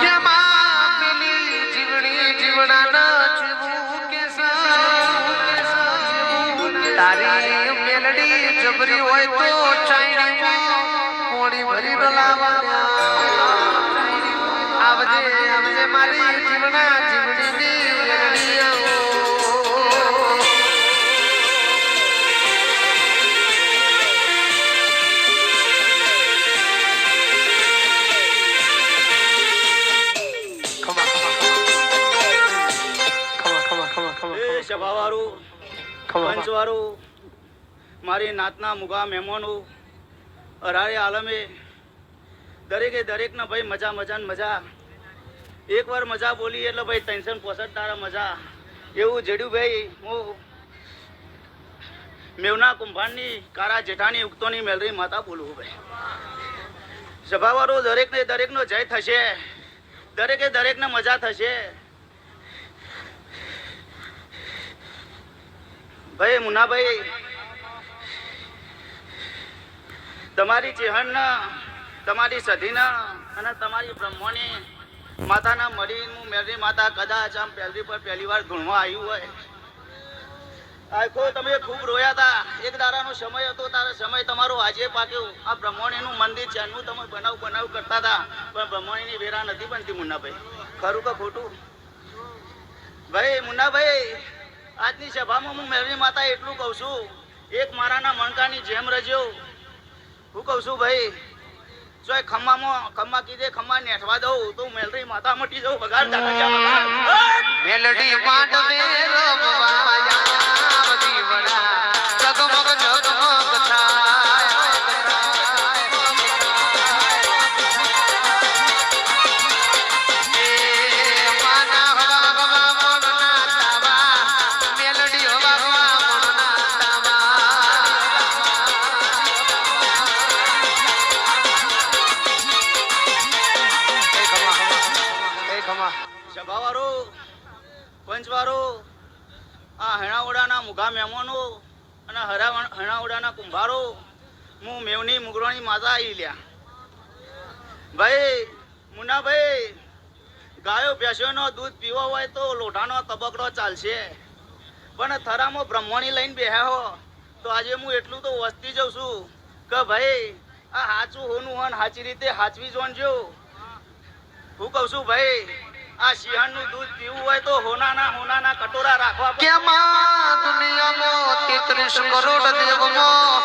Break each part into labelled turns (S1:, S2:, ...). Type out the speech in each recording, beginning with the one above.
S1: કેમાં પેલી જીવડી જીવડાના જીવું કેસા તારી મેલડી જબરી હોય તો ચાઈડીમાં કોણી ભરી ડોલાવા આવજે આવજે મારી જીવના જીવડીની
S2: સભાવાળું પંચવાળું નાતના મુગા મહેમાનો અરારે આલમે દરેકે દરેકના ભાઈ મજા મજા ને મજા. એકવાર મજા બોલી એટલે ભાઈ ટેન્શન પોસઠ તારા મજા. એવું જડ્યું ભાઈ હું મેવના કુંભારની, કારા જેઠાની, ઉગતોની મેલરી માતા બોલું ભાઈ. સભાવાળો દરેકને દરેકનો જય થશે. દરેકે દરેકને મજા થશે. ભાઈ, મુનાભાઈ, તમારી ચેહનના, તમારી સધીના અને તમારી બ્રહ્મોની માતાના મરીનું મેરી માતા કદાચ આમ પહેલી પર પહેલી વાર ગણવા આવ્યું હોય. આખો તમે ખૂબ રોયા હતા એક દાડાનો સમય હતો, તારો સમય તમારો આજે પાક્યો. આ બ્રહ્મણીનું મંદિર છે, એનું તમે બનાવ બનાવ કરતા હતા પણ બ્રહ્મણીની વેરા નથી બનતી મુન્નાભાઈ. ખરું કે ખોટું? ભાઈ, મુન્નાભાઈ, આજની સભામાં હું મેળવી માતા એટલું કહું છું. એક મારાના મણકાની જેમ રજ્યો. હું કહું છું, ભાઈ જો ખમ્મામાં ખમ્મા કીધે ખમ્મા નેઠવા દઉં તો મેલરી માતા મટી જવું બગાડ
S1: મેલડી માંડવે રમવા.
S2: હેણાવડાના મુઘા મહેમાનો અને હરા હણાવડાના કુંભારો હું મેવની મુગરાણી માતા આવી લ્યા. ભાઈ, મુનાભાઈ, ગાયો, ભેંસોનો દૂધ પીવો હોય તો લોઢાનો તબકડો ચાલશે. પણ થરામાં બ્રહ્મણી લઈને બેહ્યા હો, તો આજે હું એટલું તો વસ્તી જઉં છું કે ભાઈ, આ હાચું હોનું હોન હાચી રીતે હાચવી જોણજો હું કહું છું, ભાઈ આ સિંહણનું દૂધ પીવું હોય તો હોનાના હોનાના કટોરા રાખવા.
S1: કેમાં દુનિયામાં તેત્રીસ કરોડ દેવમાં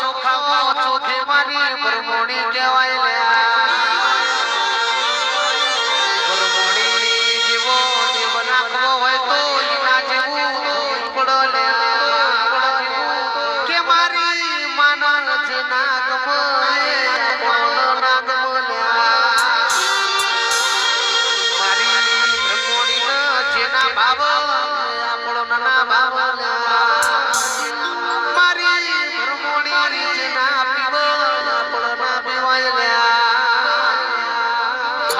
S1: ચોખામાં ચોથી મારી બરમોણી કહેવાય લ્યા.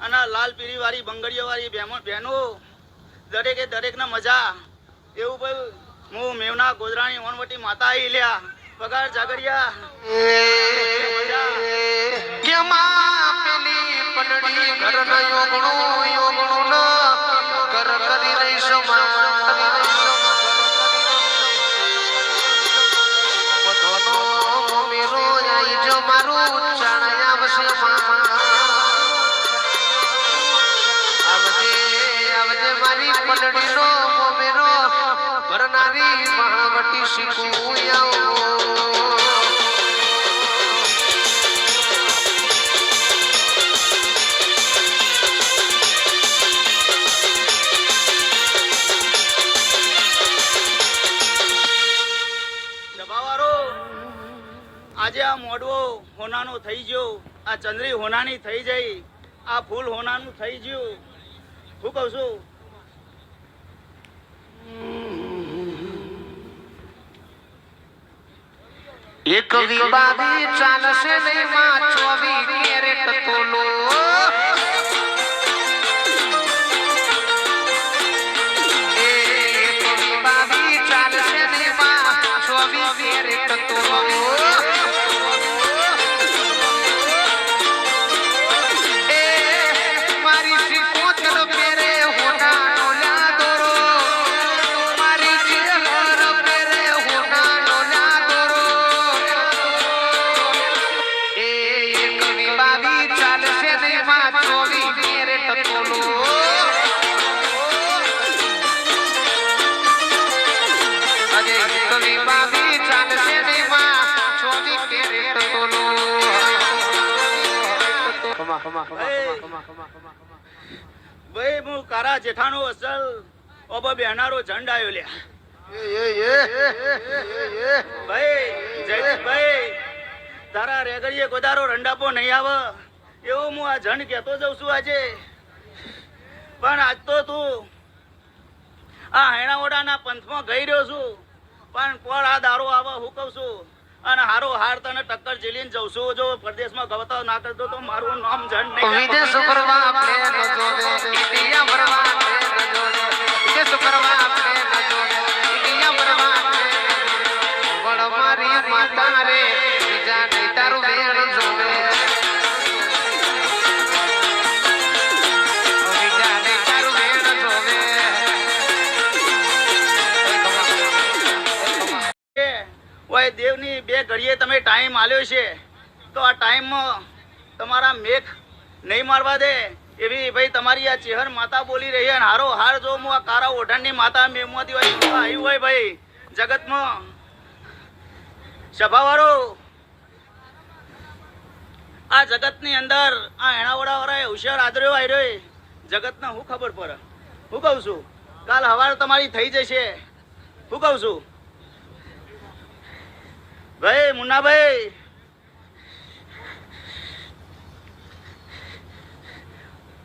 S2: અને લાલ પીરી વાળી બંગડીઓ વાળી બહેમો- બહેનો, દરેકે દરેકને મજા. એવું ભાઈ હું મેવના ગોધરાની વણવટી માતા આવી લ્યા. પગાર જાગરિયા
S1: કેમાં પેલી પલડી ઘરનો યોગણો યોગણો પલડીનો મોમેરો ભરનારી મહાવટી શીખું
S2: આજે આ મોડવો હોનાનો થઈ ગયો. આ ચંદ્રી હોનાની થઈ જઈ આ ફૂલ હોનાનું થઈ ગયું. શું કહું છું
S1: એક વિવાદી ચાલશે નહીં માં ચોવી કેરેટ તોલો
S2: ભાઈ હું કારા જેઠાનો અસલ ઓબો બેહનારો ઝંડ આવ્યો લ્યા. ભાઈ જયદીપભાઈ તારા રેગડીએ ગોદારો રંડાપો નહીં આવે. એવું હું આ ઝંડ કહેતો જઉં છું આજે. પણ આજ તો તું આ હેણાવડાના પંથમાં ગઈ રહ્યો છું. પણ કોણ આ દારો આવે હું કહું છું? અને હારો, હાર તને ટક્કર ઝીલીને જઉં છું. જો પરદેશમાં ગવતો ના તો મારું નામ નહીં.
S1: વિદેશ વિદેશ ભરવા પ્લેન જોડે ઇન્ડિયા ભરવા વડ મારી માતા રે
S2: ઘડીએ તમે ટાઈમ આલ્યો છે, તો આ ટાઈમમાં તમારા મેઘ નહીં મારવા દે એવી ભાઈ તમારી આ ચેહર માતા બોલી રહી અને હારો હાર જો હું આ કારા ઓઢણની માતા મેમમાંથી હોય આવ્યું હોય ભાઈ, જગતમાં. સભાવાળો, આ જગતની અંદર આ એણાવડા વાળા હોશિયાર આદર્યો આવ્યો જગતને હું ખબર પડે? હું કહું છું, કાલ હવાર તમારી થઈ જશે. હું કહું છું ભાઈ, મુન્નાભાઈ.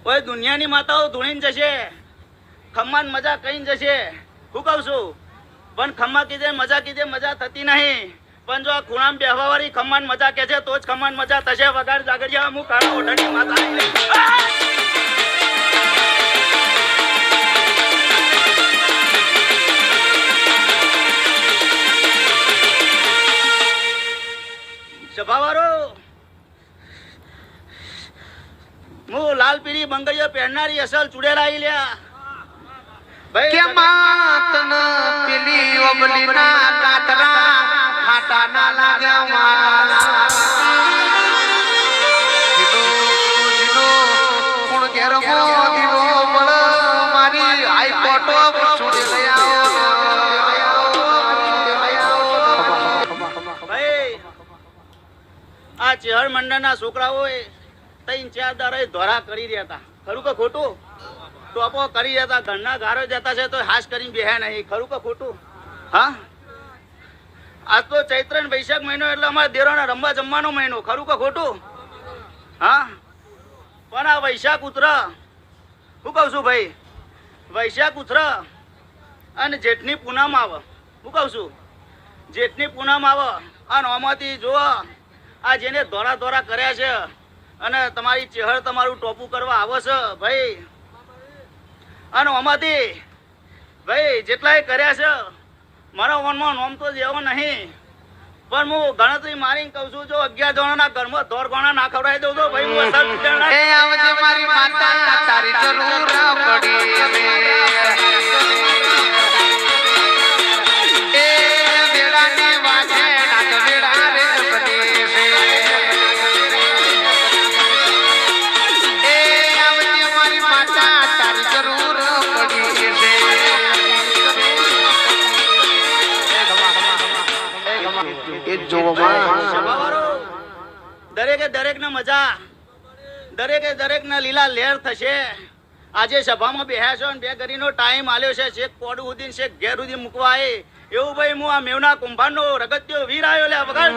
S2: કોઈ દુનિયાની માતાઓ ધૂણીને જશે. ખમ્માન મજા કહીને જશે. હું કહું છું, પણ ખમ્મા કીધે, મજા કીધે, મજા થતી નહીં. પણ જો આ ખૂણામાં બેહવા વાળી ખમ્માન મજા કે છે, તો જ ખમ્માન મજા થશે. વગાડ જાગરિયા અમુક કાળા ઓઢણી માતા પીળી પહેરનારી અસલ ચુડેલાઈ લ્યા
S1: કે માતન પેલી ઓબલીના કાતરા ખાટા ના લાગ્યા મારા જીનો જીનો કોણ ઘેર મો દીવો બળ મારી આઈ કોટો છોડી લઈ
S2: આ ચેહર મંડળના છોકરાઓએ ને વૈશાખ ઉતર, હું કહું છું ભાઈ, વૈશાખ ઉતર અને જેઠની પૂનમ આવે. હું કહું છું, જેઠની પૂનમ આવે. અને આમાંથી જુઓ, આ જેને દોરા દોરા કર્યા છે અને તમારી ચહેર તમારું ટોપું કરવા આવે છે ભાઈ. અને આમાંથી ભાઈ, જેટલાય કર્યા છે, મારા મનમાં નોમ તો જેવો નહીં. પણ હું ગણતરી મારીને કહું છું, જો અગિયાર જણાના ઘરમાં ધોર ગણા ના ખવડાવી દઉં તો ભાઈ જણા
S1: મારી માતા
S2: દરેકે દરેક ને મજા, દરેકે દરેક ને લીલા લહેર થશે. આજે સભામાં બેહ્યા છો બે ગરીનો ટાઈમ આલ્યો છે, શેખ કોડ ઉદીન શેખ ઘેર સુધી મૂકવા
S1: એવું ભાઈ હું આ મેવના કુંભારનો રગત્યો વીર આવ્યો લે વગાડ